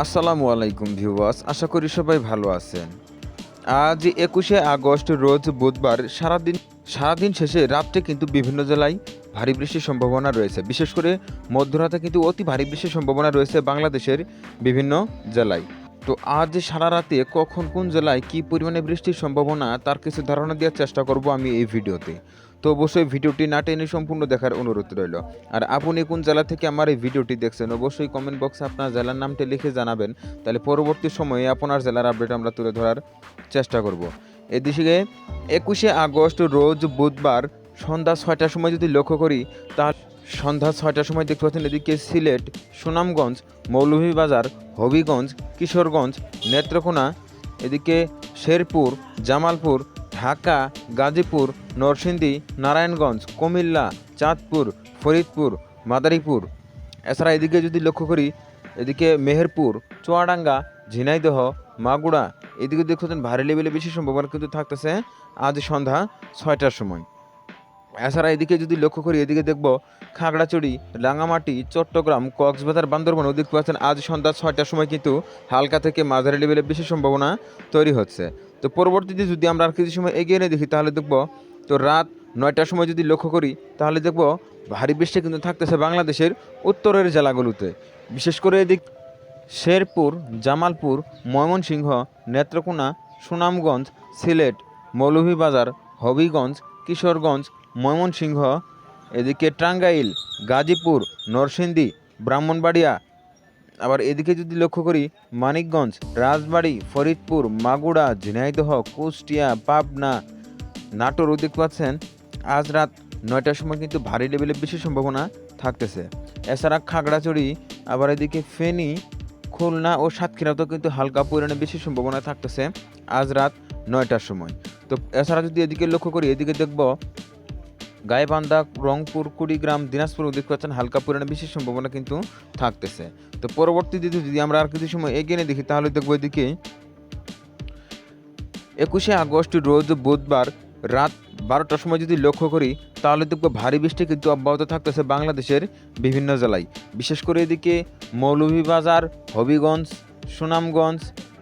আসসালামু আলাইকুম ভিউয়ার্স, আশা করি সবাই ভালো আছেন। আজ একুশে আগস্ট, রোজ বুধবার, সারাদিন সারাদিন শেষে রাত্রে কিন্তু বিভিন্ন জেলায় ভারী বৃষ্টির সম্ভাবনা রয়েছে। বিশেষ করে মধ্যরাতে কিন্তু অতি ভারী বৃষ্টির সম্ভাবনা রয়েছে বাংলাদেশের বিভিন্ন জেলায়। তো আজ সারা রাতে কখন কোন জেলায় কি পরিমাণে বৃষ্টির সম্ভাবনা, তার কিছু ধারণা দেওয়ার চেষ্টা করব আমি এই ভিডিওতে। তো অবশ্যই ভিডিওটি না টেনে সম্পূর্ণ দেখার অনুরোধ রইল। আর আপনি কোন জেলা থেকে আমার এই ভিডিওটি দেখছেন, অবশ্যই কমেন্ট বক্সে আপনার জেলার নামটি লিখে জানাবেন। তাহলে পরবর্তী সময়ে আপনার জেলার আপডেট আমরা তুলে ধরার চেষ্টা করব। এদিকে একুশে আগস্ট রোজ বুধবার সন্ধ্যা ছয়টার সময় যদি লক্ষ্য করি, তাহলে সন্ধ্যা ছয়টার সময় দেখতে পাচ্ছেন এদিকে সিলেট, সুনামগঞ্জ, মৌলভীবাজার, হবিগঞ্জ, কিশোরগঞ্জ, নেত্রকোনা, এদিকে শেরপুর, জামালপুর ঢাকা, গাজীপুর, নরসিংদী, নারায়ণগঞ্জ, কুমিল্লা, চাঁদপুর, ফরিদপুর, মাদারীপুর। এছাড়া এদিকে যদি লক্ষ্য করি, এদিকে মেহেরপুর, চুয়াডাঙ্গা, ঝিনাইদহ মাগুড়া এদিকে দেখছেন ভারী লেভেলে বেশি সম্ভাবনা কিন্তু থাকতেছে আজ সন্ধ্যা ছয়টার সময়। এছাড়া এদিকে যদি লক্ষ্য করি, এদিকে দেখব খাগড়াছড়ি, রাঙামাটি, চট্টগ্রাম, কক্সবাজার, বান্দরবান ওদিক পাচ্ছেন আজ সন্ধ্যা ছয়টার সময় কিন্তু হালকা থেকে মাঝারি লেভেলে বেশি সম্ভাবনা তৈরি হচ্ছে। তো পরবর্তীতে যদি আমরা আর কিছু সময় এগিয়ে নিয়ে দেখি, তাহলে দেখব তো রাত নয়টার সময় যদি লক্ষ্য করি, তাহলে দেখব ভারী বৃষ্টি কিন্তু থাকতেছে বাংলাদেশের উত্তরের জেলাগুলোতে। বিশেষ করে এদিক শেরপুর, জামালপুর, ময়মনসিংহ, নেত্রকোনা, সুনামগঞ্জ, সিলেট, মৌলভীবাজার, হবিগঞ্জ, কিশোরগঞ্জ ময়মনসিংহ, এদিকে টাঙ্গাইল, গাজীপুর, নরসিংদী, ব্রাহ্মণবাড়িয়া, আবার এদিকে যদি লক্ষ্য করি, মানিকগঞ্জ, রাজবাড়ি, ফরিদপুর মাগুড়া ঝিনাইদহ, কুষ্টিয়া, পাবনা, নাটোর ওদিক পাচ্ছেন, আজ রাত নয়টার সময় কিন্তু ভারী লেভেলের বেশি সম্ভাবনা থাকতেছে। এছাড়া খাগড়াছড়ি, আবার এদিকে ফেনী, খুলনা ও সাতক্ষীরাতেও কিন্তু হালকা পরিমাণে বেশি সম্ভাবনা থাকতেছে, আজ রাত নয়টার সময়। তো এছাড়া যদি এদিকে লক্ষ্য করি, এদিকে দেখব গাইবান্ধা, রংপুর, কুড়িগ্রাম, দিনাজপুর ওদিক পাচ্ছেন হালকা পরিমাণে বেশি সম্ভাবনা কিন্তু থাকতেছে। তো পরবর্তীতে যদি আমরা আর কিছু সময় এগিয়ে নিয়ে দেখি, তাহলে দেখব এদিকে একুশে আগস্ট রোজ বুধবার রাত বারোটার সময় যদি লক্ষ্য করি, তাহলে দেখব ভারী বৃষ্টি কিন্তু অব্যাহত থাকতেছে বাংলাদেশের বিভিন্ন জেলায়। বিশেষ করে এদিকে মৌলভীবাজার, হবিগঞ্জ, সুনামগঞ্জ,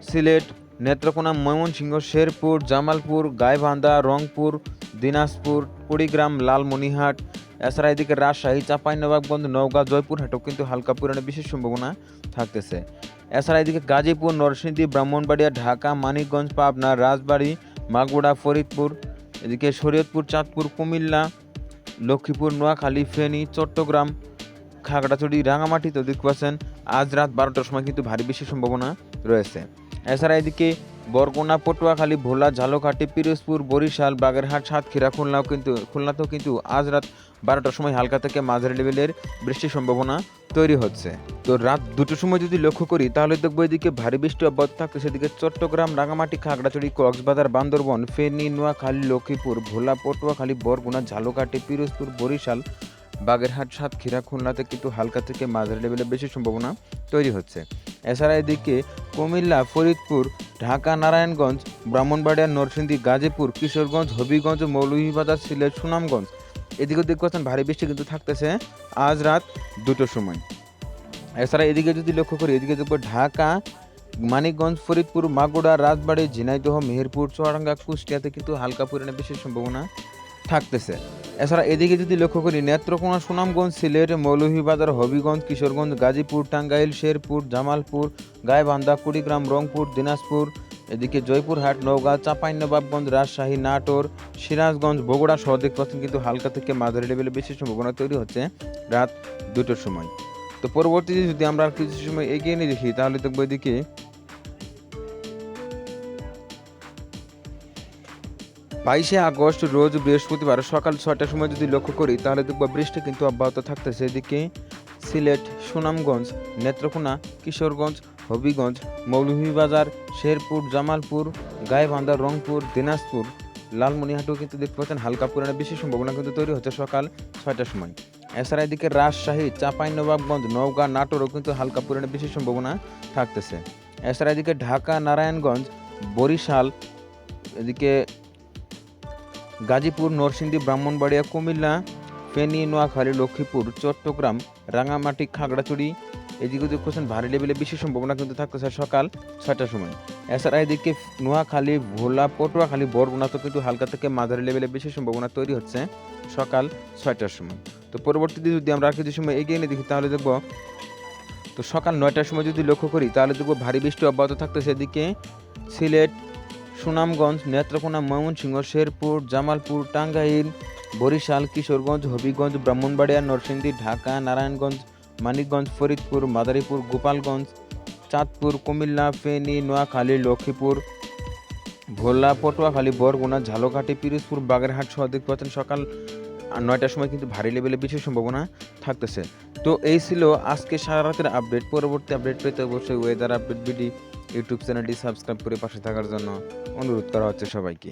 সিলেট নেত্রকোনা ময়মনসিংহ, শেরপুর, জামালপুর, গাইবান্ধা, রংপুর, দিনাজপুর, কুড়িগ্রাম, লালমনিহাট, এছাড়া এদিকে রাজশাহী, চাঁপাইনবাবগঞ্জ, নওগাঁ জয়পুরহাটেও কিন্তু হালকা পরিমাণে বিশেষ সম্ভাবনা থাকতেছে। এছাড়া এদিকে গাজীপুর, নরসিংদী, ব্রাহ্মণবাড়িয়া, ঢাকা, মানিকগঞ্জ, পাবনা, রাজবাড়ী মাগুড়া ফরিদপুর, এদিকে শরীয়তপুর, চাঁদপুর, কুমিল্লা, লক্ষ্মীপুর, নোয়াখালী, ফেনী, চট্টগ্রাম, খাগড়াছড়ি রাঙামাটিতে দেখতে পাচ্ছেন, আজ রাত বারোটার সময় কিন্তু ভারী বেশি সম্ভাবনা রয়েছে। এছাড়া এদিকে বরগুনা, পটুয়াখালী, ভোলা, ঝালকাঠি, পিরোজপুর, বরিশাল, বাগেরহাট, সাতক্ষীরা, খুলনাও কিন্তু, খুলনাতেও কিন্তু আজ রাত বারোটার সময় হালকা থেকে মাঝারি লেভেলের বৃষ্টির সম্ভাবনা তৈরি হচ্ছে। তো রাত দুটোর সময় যদি লক্ষ্য করি, তাহলে দেখব এদিকে ভারী বৃষ্টি অব্যাহত থাকতে সেদিকে চট্টগ্রাম রাঙামাটি খাগড়াছড়ি, কক্সবাজার, বান্দরবন, ফেনী, নোয়াখালী, লক্ষ্মীপুর, ভোলা, পটুয়াখালী, বরগুনা, ঝালকাঠি, পিরোজপুর, বরিশাল বাগেরহাট সাতক্ষীরা খুলনাতে কিন্তু হালকা থেকে মাঝারি লেভেলের বেশি সম্ভাবনা তৈরি হচ্ছে। এছাড়া এদিকে কুমিল্লা, ফরিদপুর, ঢাকা, নারায়ণগঞ্জ, ব্রাহ্মণবাড়িয়া, নরসিংদী, গাজীপুর, কিশোরগঞ্জ, হবিগঞ্জ, মৌলভীবাজার, সিলেট, সুনামগঞ্জ। এদিকেও দেখতে পাচ্ছেন ভারী বৃষ্টি কিন্তু থাকতেছে আজ রাত দুটোর সময়। এছাড়া এদিকে যদি লক্ষ্য করি, এদিকে দেখব ঢাকা, মানিকগঞ্জ, ফরিদপুর মাগুড়া রাজবাড়ী, ঝিনাইদহ, মেহেরপুর, চুয়াডাঙ্গা, কুষ্টিয়াতে কিন্তু হালকা পরিমাণে বেশি সম্ভাবনা থাকতেছে। এছাড়া এদিকে যদি লক্ষ্য করি, নেত্রকোনা সুনামগঞ্জ, সিলেট, মৌলভীবাজার, হবিগঞ্জ, কিশোরগঞ্জ, গাজীপুর, টাঙ্গাইল, শেরপুর, জামালপুর, গাইবান্ধা, কুড়িগ্রাম, রংপুর, দিনাজপুর, এদিকে জয়পুরহাট, নওগাঁ, চাঁপাইনবাবগঞ্জ, রাজশাহী, নাটোর, সিরাজগঞ্জ, বগুড়া সহ দেখতে কিন্তু হালকা থেকে মাঝারি লেভেলে বেশি সম্ভাবনা তৈরি হচ্ছে রাত দুটোর সময়। তো পরবর্তীতে যদি আমরা কিছু সময় এগিয়ে নিয়ে দেখি, তাহলে দেখব এদিকে বাইশে আগস্ট রোজ বৃহস্পতিবার সকাল ছয়টার সময় যদি লক্ষ্য করি, তাহলে দেখব বৃষ্টি কিন্তু অব্যাহত থাকতেছে। এদিকে সিলেট, সুনামগঞ্জ, নেত্রকোনা, কিশোরগঞ্জ, হবিগঞ্জ, মৌলভীবাজার, শেরপুর, জামালপুর, গাইবান্ধা, রংপুর, দিনাজপুর, লালমনিহাটেও কিন্তু দেখতে পাচ্ছেন হালকা পরিমাণে বেশি সম্ভাবনা কিন্তু তৈরি হচ্ছে সকাল ছয়টার সময়। এছাড়া এদিকে রাজশাহী, চাঁপাইনবাবগঞ্জ, নওগাঁ, নাটোরও কিন্তু হালকা পরিমাণে বেশি সম্ভাবনা থাকতেছে। এছাড়া এদিকে ঢাকা, নারায়ণগঞ্জ, বরিশাল, এদিকে গাজীপুর, নরসিংদী, ব্রাহ্মণবাড়িয়া, কুমিল্লা, ফেনী, নোয়াখালী, লক্ষ্মীপুর, চট্টগ্রাম, রাঙামাটি, খাগড়াছড়ি, এদিকে যদি কোশ্চেন ভারী লেভেলে বেশি সম্ভাবনা কিন্তু থাকতেছে সকাল ছয়টার সময়। এছাড়া এদিকে নোয়াখালী, ভোলা, পটুয়াখালী, বরগুনা তো কিন্তু হালকা থেকে মাঝারি লেভেলে বেশি সম্ভাবনা তৈরি হচ্ছে সকাল ছয়টার সময়। তো পরবর্তীতে যদি আমরা আর কিছু সময় এগিয়ে নিয়ে দেখি, তাহলে দেখব তো সকাল নয়টার সময় যদি লক্ষ্য করি, তাহলে দেখব ভারী বৃষ্টি অব্যাহত থাকতেছে এদিকে। সিলেট সুনামগঞ্জ, নেত্রকোনা, ময়মনসিংহ, শেরপুর, জামালপুর, টাঙ্গাইল, বরিশাল, কিশোরগঞ্জ, হবিগঞ্জ, ব্রাহ্মণবাড়িয়া, নরসিংদী, ঢাকা, নারায়ণগঞ্জ, মানিকগঞ্জ, ফরিদপুর, মাদারীপুর, গোপালগঞ্জ, চাঁদপুর, কুমিল্লা, ফেনী, নোয়াখালী, লক্ষ্মীপুর, ভোলা, পটুয়াখালী, বরগুনা, ঝালকাঠি, পিরোজপুর, বাগেরহাট সহ দেখতে পাচ্ছেন সকাল নয়টার সময় কিন্তু ভারী লেভেলে বিশেষ সম্ভাবনা থাকতেছে। তো এই ছিল আজকে সারা রাতের আপডেট। পরবর্তী আপডেট পেতে অবশ্যই ওয়েদার আপডেট বিডি ইউটিউব চ্যানেলটি সাবস্ক্রাইব করে পাশে থাকার জন্য অনুরোধ করা হচ্ছে সবাইকে।